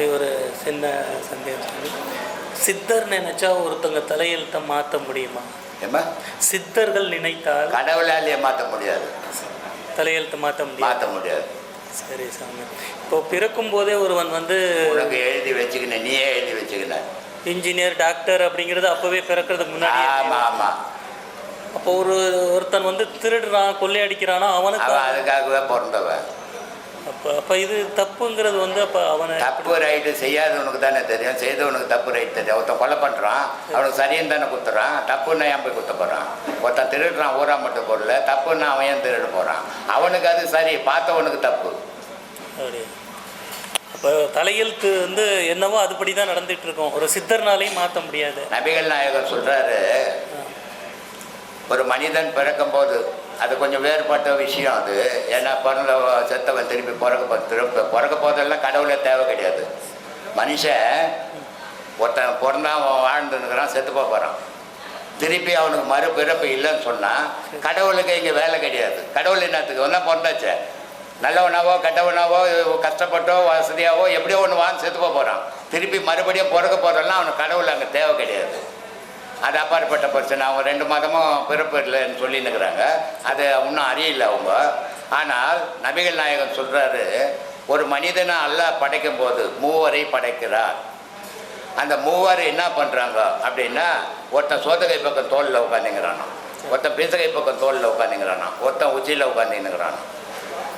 சாமி ஒரு சின்ன சந்தேகம் சாமி சித்தர் நினைச்சா ஒருத்தங்க தலையெழுத்தை மாற்ற முடியுமா? சித்தர்கள் நினைத்தால் கடவுளாலேயே மாற்ற முடியாது. தலையெழுத்து மாற்ற முடியும் மாற்ற முடியாது. சரி சாமி. இப்போ பிறக்கும் போதே ஒருவன் வந்து உனக்கு எழுதி வச்சுக்கின நீயே எழுதி வச்சுக்கின. இன்ஜினியர் டாக்டர் அப்படிங்கிறது அப்பவே பிறக்கிறதுக்கு முன்னாடி ஆமாம் ஆமாம் அப்போ ஒரு ஒருத்தன் வந்து திருடுறான் கொள்ளையடிக்கிறானா? அவனுக்கு அவன் அதுக்காகவே பிறந்தவன். அப்போ அப்போ இது தப்புங்கிறது வந்து அப்போ அவனை தப்பு ரைட்டு செய்யாதவனுக்கு தானே தெரியும். செய்தவனுக்கு தப்பு ரைட் தெரியும். ஒருத்தன் கொலை பண்ணுறான் அவனுக்கு சரின்னு தானே குத்துறான். தப்புன்னா ஏன் போய் குத்த போகிறான் ஒருத்தன் திருடுறான் ஊரா மட்டும் பொருள். தப்புன்னா அவன் ஏன் திருட போகிறான் அவனுக்கு அது சரி பார்த்தவனுக்கு தப்பு. அப்படி அப்போ தலையெழுத்து வந்து என்னவோ அதுபடி தான் நடந்துட்டு இருக்கும் ஒரு சித்தர்னாலையும் மாற்ற முடியாது. நபிகள் நாயகர் சொல்கிறாரு ஒரு மனிதன் பிறக்கும்போது அது கொஞ்சம் வேறுபட்ட விஷயம் அது. ஏன்னா பிறந்த செத்தவன் திருப்பி பிறக்க போ திரும்ப பிறக்க போதெல்லாம் கடவுளே தேவை கிடையாது. மனுஷன் ஒருத்தன் பிறந்தா அவன் வாழ்ந்துருக்கிறான் செத்து போக போகிறான் திருப்பி அவனுக்கு மறுபிறப்பு இல்லைன்னு சொன்னால் கடவுளுக்கு இங்கே வேலை கிடையாது. கடவுள் என்னத்துக்கு? ஒன்றா பிறந்தாச்சே. நல்லவனாவோ கெட்டவனாவோ கஷ்டப்பட்டோ வசதியாவோ எப்படியோ ஒன்று வாங்க செத்து போக போகிறான் திருப்பி மறுபடியும் பிறக்க போகிறதெல்லாம் அவனுக்கு கடவுள் அங்கே தேவை கிடையாது. அது அப்பாற்பட்ட பிரச்சனை. அவங்க ரெண்டு மாதமும் பிறப்பு இல்லைன்னு சொல்லின்னுக்கிறாங்க. அது இன்னும் அறியல அவங்க. ஆனால் நபிகள் நாயகன் சொல்கிறாரு ஒரு மனிதனை அல்ல படைக்கும் போது மூவரை படைக்கிறார். அந்த மூவர் என்ன பண்ணுறாங்க அப்படின்னா ஒருத்தன் சோதகை பக்கம் தோளில் உட்காந்துங்கிறானா ஒருத்தன் பீசகை பக்கம் தோளில் உட்காந்துங்கிறானா ஒருத்தன் உச்சியில் உட்காந்துங்கிறானா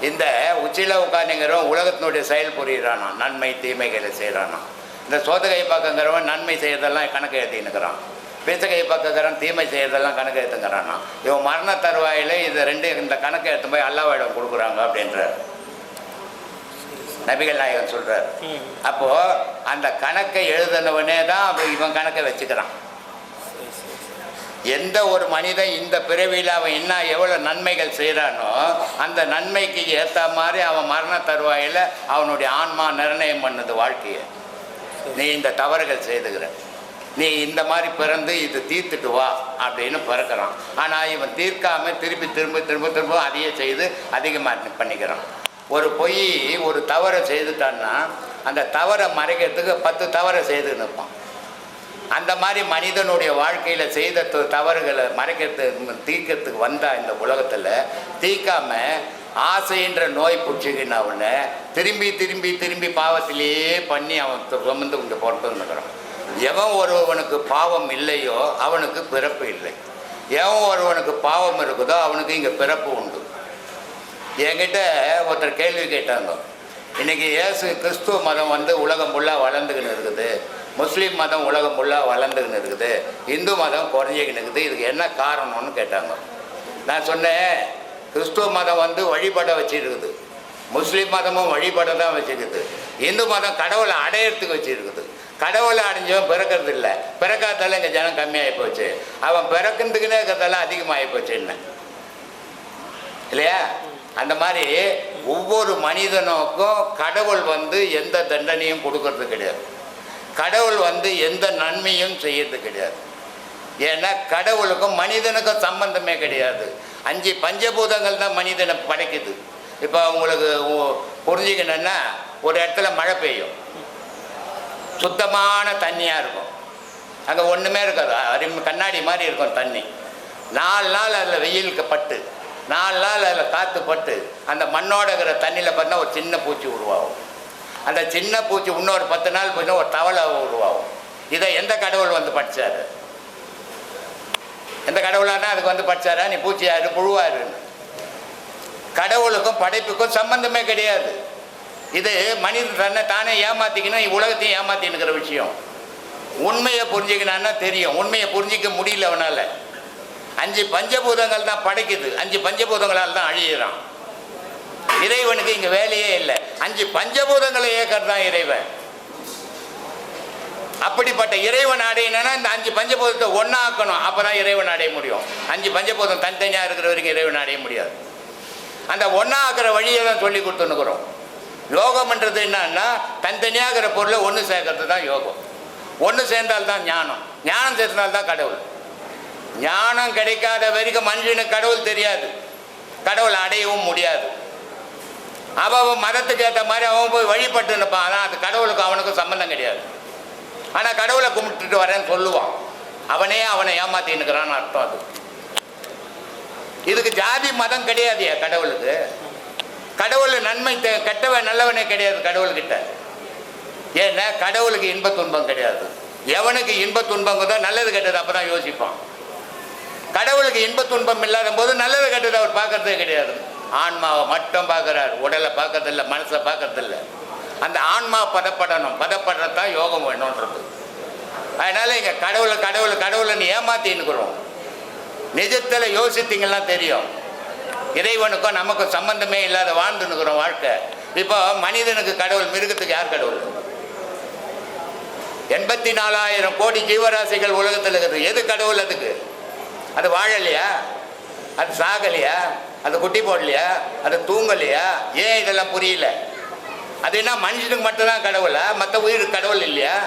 இந்த உச்சியில் உட்காந்துங்கிறவன் உலகத்தினுடைய செயல் புரியிறானா நன்மை தீமைகளை செய்கிறானா இந்த சோதகை பக்கங்கிறவன் நன்மை செய்கிறதெல்லாம் கணக்கு எழுதினுக்கிறான் பீசகை பக்கங்கிறவன் தீமை செய்யறதெல்லாம் கணக்கு எடுத்துங்கிறானா இவன் மரண தருவாயில் இது ரெண்டு இந்த கணக்கை எடுத்து போய் அல்லாவிடம் கொடுக்குறாங்க அப்படின்ற நபிகள் நாயகன் சொல்கிறார் ம். அப்போ அந்த கணக்கை எழுதினவனே தான் அப்ப இவன் கணக்கை வச்சுக்கிறான். எந்த ஒரு மனிதன் இந்த பிறவியில் அவன் என்ன எவ்வளோ நன்மைகள் செய்கிறானோ அந்த நன்மைக்கு ஏற்ற மாதிரி அவன் மரண தருவாயில் அவனுடைய ஆன்மா நிர்ணயம் பண்ணுது வாழ்க்கையை. நீ இந்த தவறுகள் செய்துகிற நீ இந்த மாதிரி பிறந்து இது தீர்த்துட்டு வா அப்படின்னு பிறக்கிறான். ஆனால் இவன் தீர்க்காமல் திருப்பி திரும்ப திரும்ப திரும்ப அதையே செய்து அதிகமாக பண்ணிக்கிறான். ஒரு பொய் ஒரு தவறை செய்துட்டான்னா அந்த தவறை மறைக்கிறதுக்கு பத்து தவறை செய்து நிற்பான் அந்த மாதிரி மனிதனுடைய வாழ்க்கையில் செய்த த- தவறுகளை மறைக்கிறதுக்கு தீர்க்கறதுக்கு வந்தா இந்த உலகத்தில் தீர்க்காம ஆசைன்ற நோய் பிடிச்சிக்கின்னு அவனை திரும்பி திரும்பி திரும்பி பாவத்திலேயே பண்ணி அவன் சுமந்து கொண்டு இருக்கிறான். எவன் ஒருவனுக்கு பாவம் இல்லையோ அவனுக்கு பிறப்பு இல்லை. எவன் ஒருவனுக்கு பாவம் இருக்குதோ அவனுக்கு இங்கே பிறப்பு உண்டு. என்கிட்ட ஒருத்தர் கேள்வி கேட்டாங்க. இன்னைக்கு இயேசு கிறிஸ்துவ மதம் வந்து உலகம் ஃபுல்லாக வளர்ந்துக்கின்னு இருக்குது. முஸ்லீம் மதம் உலகம் ஃபுல்லாக வளர்ந்துக்கின்னு இருக்குது. இந்து மதம் குறைஞ்சிக்கின்னு இருக்குது. இதுக்கு என்ன காரணம்னு கேட்டாங்க. நான் சொன்னேன் கிறிஸ்துவ மதம் வந்து வழிபட வச்சிருக்குது. முஸ்லீம் மதமும் வழிபட தான் வச்சுருக்குது. இந்து மதம் கடவுளை அடையிறதுக்கு வச்சுருக்குது. கடவுளை அடைஞ்சவன் பிறக்கிறது இல்லை பிறக்காதால இங்கே ஜனம் கம்மியாகி போச்சு. அவன் பிறக்கிறதுக்குன்னே இருக்கிறதெல்லாம் அதிகமாகி போச்சு என்ன? இல்லையா? அந்த மாதிரி ஒவ்வொரு மனிதனுக்கும் கடவுள் வந்து எந்த தண்டனையும் கொடுக்கறது கிடையாது. கடவுள் வந்து எந்த நன்மையும் செய்யறது கிடையாது. ஏன்னா கடவுளுக்கும் மனிதனுக்கும் சம்பந்தமே கிடையாது. அஞ்சு பஞ்சபூதங்கள் தான் மனிதனை படைக்குது. இப்போ உங்களுக்கு புரிஞ்சுக்கணுன்னா ஒரு இடத்துல மழை பெய்யும். சுத்தமான தண்ணியாக இருக்கும். அங்கே ஒன்றுமே இருக்காது. அரி கண்ணாடி மாதிரி இருக்கும் தண்ணி. நாலு நாள் அதில் வெயிலுக்கு பட்டு நாலு நாள் அதில் காற்று பட்டு அந்த மண்ணோட இருக்கிற தண்ணியில் பார்த்தா ஒரு சின்ன பூச்சி உருவாகும். அந்த சின்ன பூச்சி இன்னொரு பத்து நாள் போயிட்டு ஒரு தவளை உருவாகும். இதை எந்த கடவுள் வந்து படிச்சாரு? எந்த கடவுளானா அதுக்கு வந்து படித்தாரா நீ பூச்சியாரு புழுவாருன்னு. கடவுளுக்கும் படைப்புக்கும் சம்பந்தமே கிடையாது. இது மனிதன் தன்னை தானே ஏமாத்திக்கணும் உலகத்தையும் ஏமாற்றினுக்கிற விஷயம். உண்மையை புரிஞ்சுக்கணும்னா தெரியும். உண்மையை புரிஞ்சிக்க முடியல அவனால். அஞ்சு பஞ்சபூதங்கள் தான் படைக்குது. அஞ்சு பஞ்சபூதங்களால் தான் அழியிறான். இறைவனுக்கு இங்கே வேலையே இல்லை. அஞ்சு பஞ்சபூதங்களை இயக்கிறது தான் இறைவன். அப்படிப்பட்ட இறைவன் அடையணும்னா இந்த அஞ்சு பஞ்சபூதத்தை ஒன்றாக்கணும் அப்போ தான் இறைவன் அடைய முடியும். அஞ்சு பஞ்சபூதம் தனித்தனியாக இருக்கிற வரைக்கும் இறைவன் அடைய முடியாது. அந்த ஒன்றாக்குற வழியை தான் சொல்லி கொடுத்துன்னுக்குறோம். யோகம்ன்றது என்னன்னா தனித்தனியாகிற பொருளை ஒன்று சேர்க்கறது தான் யோகம். ஒன்று சேர்ந்தால்தான் ஞானம். ஞானம் சேர்ந்தால்தான் கடவுள். ஞானம் கிடைக்காத வரைக்கும் மனுஷனுக்கு கடவுள் தெரியாது. கடவுள் அடையவும் முடியாது. அவன் மதத்துக்கு ஏற்ற மாதிரி அவன் போய் வழிபட்டு நிற்பான். ஆனால் அது கடவுளுக்கும் அவனுக்கும் சம்மந்தம் கிடையாது. ஆனால் கடவுளை கும்பிட்டுட்டு வரேன்னு சொல்லுவான். அவனே அவனை ஏமாத்தின்னுக்கிறான்னு அர்த்தம் அது. இதுக்கு ஜாதி மதம் கிடையாதுயா கடவுளுக்கு. கடவுள் நன்மை கெட்டவன் நல்லவனே கிடையாது கடவுள்கிட்ட. ஏன்னா கடவுளுக்கு இன்ப துன்பம் கிடையாது. எவனுக்கு இன்ப துன்பங்குதோ நல்லது கெட்டது அப்போ தான் யோசிப்பான். கடவுளுக்கு இன்ப துன்பம் இல்லாத போது நல்லது கெட்டது அவர் பார்க்கறதே கிடையாது. ஆன்மாவை மட்டும் பார்க்குறார். உடலை பார்க்கறதில்ல மனசை பார்க்கறதில்ல. அந்த ஆன்மா பதப்படணும். பதப்படுறது தான் யோகம் வேணுன்றது. அதனால் இங்கே கடவுளை கடவுள் கடவுளைன்னு ஏமாத்தின்னுக்குறோம். நிஜத்தில் யோசித்தீங்கன்னா தெரியும். இறைவனுக்கும் நமக்கும் சம்பந்தமே இல்லாத வாழ்ந்துன்னுக்குறோம் வாழ்க்கை. இப்போ மனிதனுக்கு கடவுள் மிருகத்துக்கு யார் கடவுள்? எண்பத்தி நாலாயிரம் கோடி ஜீவராசிகள் உலகத்தில் இருக்குது. எது கடவுள் அதுக்கு? அது வாழலையா? அது சாகலையா? அது குட்டி போடலையா? அது தூங்கலையா? ஏன் இதெல்லாம் புரியல? அது என்ன மனுஷனுக்கு மட்டும்தான் கடவுளா? மற்ற உயிருக்கு கடவுள் இல்லையா?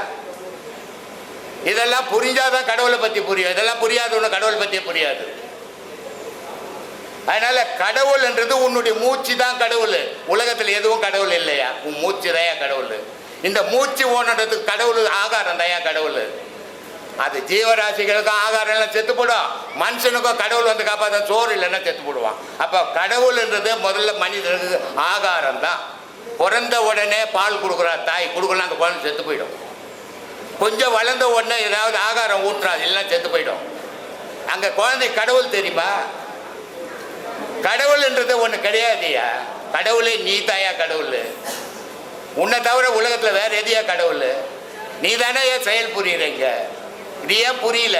இதெல்லாம் புரிஞ்சாதான் கடவுளை பற்றி புரியும். இதெல்லாம் புரியாதவனு கடவுளை பற்றியே புரியாது. அதனால கடவுள்ன்றது உன்னுடைய மூச்சு தான் கடவுள். உலகத்தில் எதுவும் கடவுள் இல்லையா? உன் மூச்சு தயா கடவுள்? இந்த மூச்சு ஓடுறதுக்கு கடவுள் ஆகாரம் தயா கடவுள்? அது ஜீவராசிகளுக்கும் ஆகாரம் எல்லாம் செத்து போடும் மனுஷனுக்கும் கடவுள் வந்து காப்பாற்ற சோறு இல்லைன்னா செத்து போடுவான். அப்போ கடவுள்ன்றது முதல்ல மனிதனுக்கு ஆகாரம் தான். பிறந்த உடனே பால் கொடுக்குறா தாய் கொடுக்கலாம் அந்த குழந்தை செத்து போயிடும். கொஞ்சம் வளர்ந்த உடனே ஏதாவது ஆகாரம் ஊற்றுறா எல்லாம் செத்து போயிடும். அங்கே குழந்தை கடவுள் தெரியுமா? கடவுள்ன்றது ஒன்று கிடையாதுயா கடவுளே நீ தாயா கடவுள். உன்னை தவிர உலகத்தில் வேற எதையா கடவுள்? நீ தானே ஏன் செயல் புரியுறீங்க? இது ஏன் புரியல?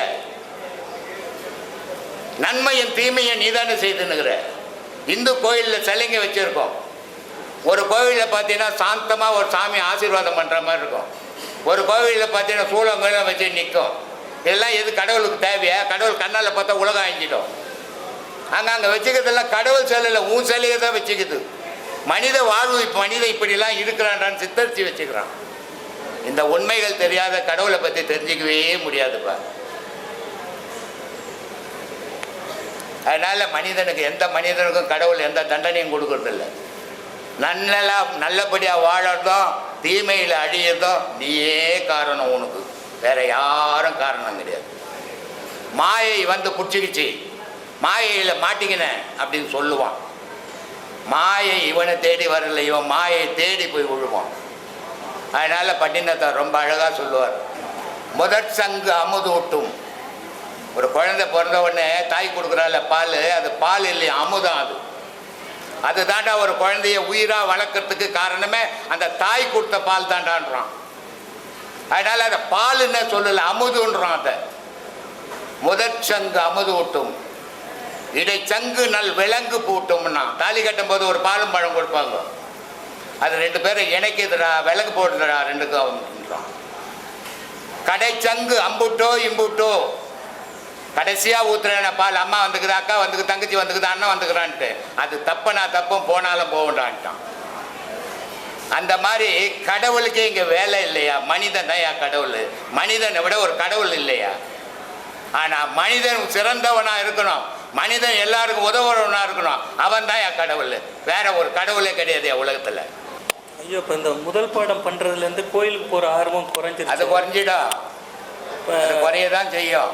நன்மையும் தீமையும் நீ தானே செய்துன்னுங்கிற இந்து கோயிலில் சிலைங்க வச்சுருக்கோம். ஒரு கோவிலில் பார்த்தீங்கன்னா சாந்தமாக ஒரு சாமி ஆசீர்வாதம் பண்ணுற மாதிரி இருக்கும். ஒரு கோவிலில் பார்த்தீங்கன்னா சூளங்கள்லாம் வச்சு நிற்கும் இதெல்லாம் எது கடவுளுக்கு தேவையா? கடவுள் கண்ணால் பார்த்தா உலகம் அழிஞ்சிடும். அங்கே அங்கே வச்சுக்கிறதெல்லாம் கடவுள் சிலையில் உன் சிலையை தான் வச்சுக்குது. மனித வாழ்வு இப்போ மனித இப்படிலாம் இருக்கிறான்டான்னு சித்தரித்து வச்சுக்கிறான். இந்த உண்மைகள் தெரியாத கடவுளை பற்றி தெரிஞ்சுக்கவே முடியாதுப்பா. அதனால் மனிதனுக்கு எந்த மனிதனுக்கும் கடவுள் எந்த தண்டனையும் கொடுக்கறதில்ல. நல்லா நல்லபடியாக வாழறதும் தீமையில் அழியதும் நீயே காரணம் உனக்கு. வேற யாரும் காரணம் கிடையாது. மாயை வந்து பிடிச்சிக்கிச்சு. மாயையில் மாட்டிக்கினேன் அப்படின்னு சொல்லுவான். மாயை இவனை தேடி வரல இவன் மாயை தேடி போய் விழுவான். அதனால் பட்டினத்தார் ரொம்ப அழகாக சொல்லுவார். முதற் சங்கு அமுது ஊட்டும் ஒரு குழந்தை பிறந்த உடனே தாய் கொடுக்குறால பால் அது பால் இல்லையா அமுதம் அது. அது தாண்டா ஒரு குழந்தைய உயிராக வளர்க்குறதுக்கு காரணமே அந்த தாய் கொடுத்த பால் தாண்டான்றான் அதனால் அதை பாலுன்னு சொல்லலை அமுதுன்றான் அதை. முதற் சங்கு அமுது ஊட்டும் இடைச்சங்கு நல் விலங்கு பூட்டோம்னா தாலி கட்டும் போது ஒரு பாலும் பழம் கொடுப்பாங்க. அது ரெண்டு பேரும் இணைக்குதுடா விலங்கு போடுறா ரெண்டுக்கும் அவன்றான் கடைச்சங்கு அம்புட்டோ இம்புட்டோ. கடைசியாக ஊத்துறேன பால் அம்மா வந்துக்குது அக்கா வந்துக்கு தங்கச்சி வந்துக்குது அண்ணன் வந்துக்கிறான்ட்டு அது தப்ப நான் தப்பும் போனாலும் போகண்டான்ட்டான் அந்த மாதிரி கடவுளுக்கே இங்கே வேலை இல்லையா? மனிதன் தான் கடவுள்? மனிதனை விட ஒரு கடவுள் இல்லையா? ஆனால் மனிதன் சிறந்தவனாக இருக்கணும். மனிதன் எல்லாருக்கும் உதவுறவனா இருக்கணும். அவன் தான் என் கடவுள். வேற ஒரு கடவுளே கிடையாது என் உலகத்தில். ஐயோ இப்போ இந்த முதல் பாடம் பண்ணுறதுலேருந்து கோயிலுக்கு போகிற ஆர்வம் அது குறைஞ்சிடும். அது குறைய தான் செய்யும்.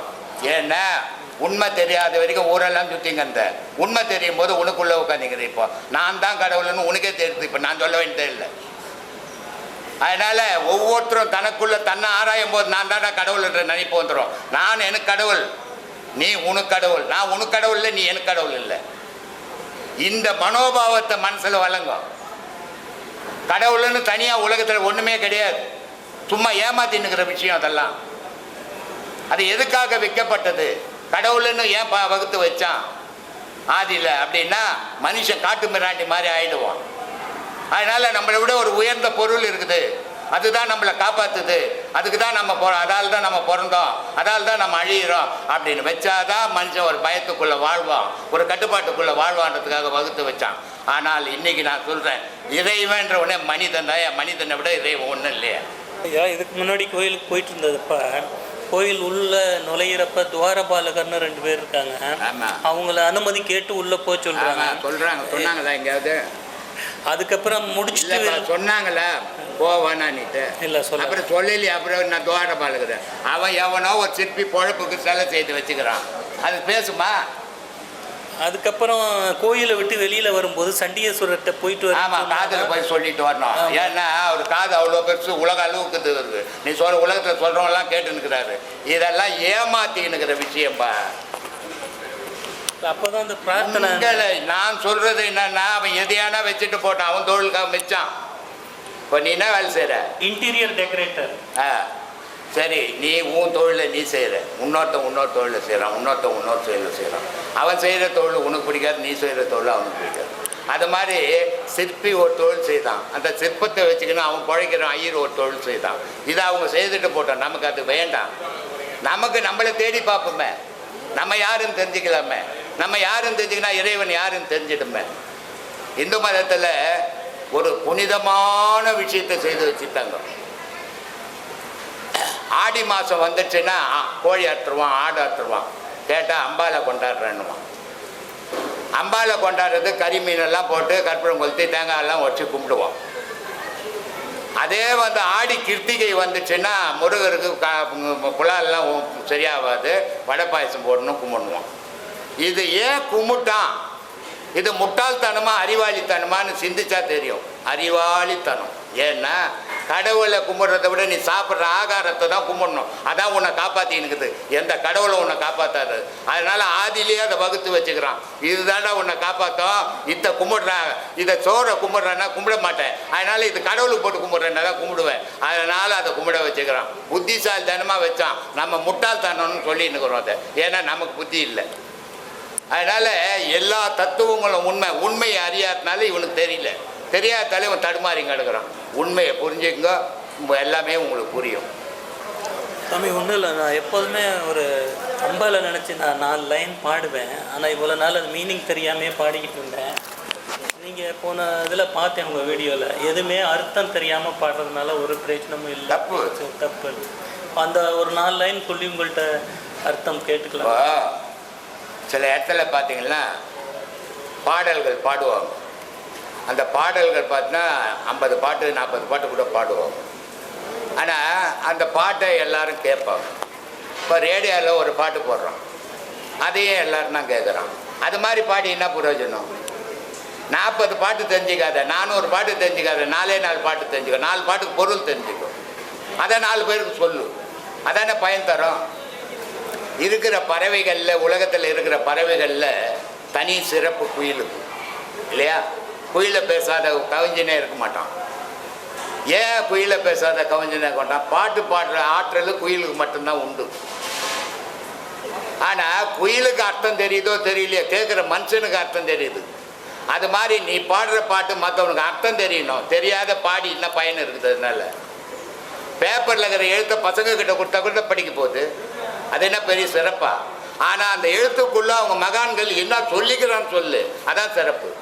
ஏன்னா உண்மை தெரியாத வரைக்கும் ஊரெல்லாம் சுற்றிங்க அந்த உண்மை தெரியும் போது உனக்குள்ளே உட்காந்துங்குது இப்போ. நான் தான் கடவுள்னு உனக்கே தெரியுது. இப்போ நான் சொல்ல வேண்டியதே இல்லை. அதனால் ஒவ்வொருத்தரும் தனக்குள்ளே தன்னை ஆராயும் போது நான் தானே கடவுள் என்ற நினைப்பு வந்துடும் நான் எனக்கு கடவுள். நீ உனக்கு கடவுள். நான் உனக்கு கடவுள் இல்லை நீ எனக்கு கடவுள் இல்லை. இந்த மனோபாவத்தை மனசில் வழங்கும் கடவுள்னு தனியாக உலகத்தில் ஒன்றுமே கிடையாது. சும்மா ஏமாத்தின்னுக்கிற விஷயம் அதெல்லாம். அது எதுக்காக விற்கப்பட்டது? கடவுள்னு ஏன் பா வகுத்து வச்சான்? ஆதியில் அப்படின்னா மனுஷன் காட்டு மிராண்டி மாதிரி ஆயிடுவான். அதனால் நம்மளை விட ஒரு உயர்ந்த பொருள் இருக்குது. அதுதான் நம்மளை காப்பாற்றுது அதுக்கு தான் நம்ம போ அதால் தான் நம்ம பிறந்தோம். அதால் தான் நம்ம அழியிறோம். அப்படின்னு வச்சாதான் மனுஷன் ஒரு பயத்துக்குள்ள வாழ்வான். ஒரு கட்டுப்பாட்டுக்குள்ள வாழ்வான்றதுக்காக வகுத்து வச்சான். ஆனால் இன்னைக்கு நான் சொல்றேன் இறைவன்ற உடனே மனிதன் தான். மனிதனை விட இறைவன் ஒன்றும் இல்லையா. ஐயா இதுக்கு முன்னாடி கோயிலுக்கு போயிட்டு இருந்ததுப்ப கோயில் உள்ள நுழையிறப்ப துவாரபாலகர்னு ரெண்டு பேர் இருக்காங்க. அவங்கள அனுமதி கேட்டு உள்ள போக சொல்றாங்க. சொல்றாங்க. சொன்னாங்களா எங்கேயாவது? அதுக்கப்புறம் முடிச்சுட்டு சொன்னாங்களா போவானான்னுட்டு இல்ல சொல்ல அப்புறம் சொல்லலையே அப்புறம் நான் துவார பாலுகிறேன் அவன் எவனோ ஒரு சிற்பி பொழப்புக்கு சிலை செய்து வச்சுக்கிறான். அது பேசுமா? அதுக்கப்புறம் கோயிலை விட்டு வெளியில வரும்போது சண்டிகேஸ்வரர்கிட்ட போயிட்டு வர ஆமா காதுல போய் சொல்லிட்டு வரணும். ஏன்னா அவர் காது அவ்வளோ பெருசு உலக அளவுக்கு இருக்கு நீ சொல்ற உலகத்துல சொல்றவங்க எல்லாம் கேட்டு நிற்கிறாரு இதெல்லாம் ஏமாத்திக்கினுக்கிற விஷயம்பா. அப்பதான் அந்த பிரார்த்தனை நான் சொல்றது என்னன்னா அவன் எதையானா வச்சுட்டு போட்டான். அவன் தொழிலுக்காக மிச்சான். இப்போ நீ என்ன வேலை செய்யற இன்டீரியர் டெக்கரேட்டர் ஆ சரி நீ உன் தொழிலை நீ செய்கிற இன்னொருத்தன் இன்னொரு தொழிலை செய்கிறான் இன்னொருத்தன் இன்னொரு தொழிலை செய்கிறான் அவன் செய்கிற தொழில் உனக்கு பிடிக்காது நீ செய்கிற தொழில் அவனுக்கு பிடிக்காது. அது மாதிரி சிற்பி ஒரு தொழில் செய்தான். அந்த சிற்பத்தை வச்சுக்கின்னு அவன் பிழைக்கிறான் ஐயர் ஒரு தொழில் செய்தான். இதை அவங்க செய்துட்டு போட்டான் நமக்கு அது வேண்டாம். நமக்கு நம்மளை தேடி பார்ப்போமே. நம்ம யாருன்னு தெரிஞ்சுக்கலாமே. நம்ம யாருன்னு தெரிஞ்சுக்கினா இறைவன் யாருன்னு தெரிஞ்சிடுமே. இந்து மதத்தில் ஒரு புனிதமான விஷயத்தை செய்து வச்சுட்டாங்க. ஆடி மாதம் வந்துச்சுன்னா கோழி அறுத்துருவான் ஆடு அற்றுவான் கேட்டால் அம்பாலை கொண்டாடுறேன்னுவான். அம்பாலை கொண்டாடுறது கறி மீனெல்லாம் போட்டு கற்பூரம் கொளுத்தி தேங்காயெல்லாம் வச்சு கும்பிடுவோம் அதே வந்து ஆடி கிருத்திகை வந்துச்சுன்னா முருகருக்கு குழாலெல்லாம் சரியாகாது வடை பாயசம் போடணும் கும்பிடுவோம் இது ஏன் கும்பிட்டான்? இது முட்டாள்தனமா அறிவாளித்தனமான்னு சிந்திச்சா தெரியும். அறிவாளித்தனம். ஏன்னா கடவுளை கும்பிட்றத விட நீ சாப்பிட்ற ஆகாரத்தை தான் கும்பிடணும். அதான் உன்னை காப்பாற்றினுக்குது எந்த கடவுளை உன்னை காப்பாற்றாது அதனால ஆதியிலேயே அதை வகுத்து வச்சுக்கிறான். இதுதான்டா உன்னை காப்பாற்றும் இதை கும்பிடுறேன் இதை சோறை கும்பிட்றேன்னா கும்பிட மாட்டேன். அதனால இது கடவுளுக்கு போட்டு கும்பிட்றேன்னா தான் கும்பிடுவேன். அதனால அதை கும்பிட வச்சுக்கிறான். புத்திசாலி தனமாக வச்சான். நம்ம முட்டாள்தனம்னு சொல்லின்னு இருக்கிறோம் அதை. ஏன்னா நமக்கு புத்தி இல்லை. அதனால எல்லா தத்துவங்களும் உண்மை. உண்மையை அறியாதனால இவனுக்கு தெரியல. தெரியாதாலே இவன் தடுமாறி கிடக்குறான். உண்மையை புரிஞ்சுங்க எல்லாமே உங்களுக்கு புரியும். சாமி ஒன்றும் இல்லை. நான் எப்போதுமே ஒரு அம்பால நினச்சி நான் நாலு லைன் பாடுவேன். ஆனால் இவ்வளோ நாள் அது மீனிங் தெரியாமே பாடிக்கிட்டு இருந்தேன். நீங்கள் போன இதில் பார்த்தேன் உங்கள் வீடியோவில் எதுவுமே அர்த்தம் தெரியாமல் பாடுறதுனால ஒரு பிரயோஜனமும் இல்லை. தப்பு. தப்பு. அந்த ஒரு நாலு லைன் சொல்லி உங்கள்கிட்ட அர்த்தம் கேட்டுக்கலாம். சில இடத்துல பார்த்தீங்கன்னா பாடல்கள் பாடுவாங்க அந்த பாடல்கள் பார்த்தீங்கன்னா ஐம்பது பாட்டு நாற்பது பாட்டு கூட பாடுவாங்க ஆனால் அந்த பாட்டை எல்லாரும் கேட்பாங்க. இப்போ ரேடியோவில் ஒரு பாட்டு போடுறோம். அதையும் எல்லாரும் தான் கேட்குறான் அது மாதிரி பாடி என்ன பிரயோஜனம்? நாற்பது பாட்டு தெரிஞ்சுக்காத நானூறு பாட்டு தெரிஞ்சுக்காத நாலே நாலு பாட்டு தெரிஞ்சுக்கோ நாலு பாட்டுக்கு பொருள் தெரிஞ்சுக்கோ அதை நாலு பேருக்கு சொல்லு. அதானே பயன் தரும்? இருக்கிற பறவைகளில் உலகத்தில் இருக்கிற பறவைகளில் தனி சிறப்பு குயிலுக்கு இல்லையா? குயிலை பேசாத கவிஞனே இருக்க மாட்டான். ஏன் குயிலை பேசாத கவிஞனே கொண்டான் மாட்டான்? பாட்டு பாடுற ஆற்றல் குயிலுக்கு மட்டும்தான் உண்டு. ஆனால் குயிலுக்கு அர்த்தம் தெரியுதோ தெரியலையோ கேட்குற மனுஷனுக்கு அர்த்தம் தெரியுது. அது மாதிரி நீ பாடுற பாட்டு மற்றவனுக்கு அர்த்தம் தெரியணும். தெரியாத பாடி என்ன பயன் இருக்குது அதனால. பேப்பரில் இருக்கிற எழுத்த பசங்க கிட்ட கொடுத்தா கூட படிக்க போகுது. அது என்ன பெரிய சிறப்பா? ஆனால் அந்த எழுத்துக்குள்ள அவங்க மகான்கள் என்ன சொல்லிக்கிறான்னு சொல்லு. அதான் சிறப்பு.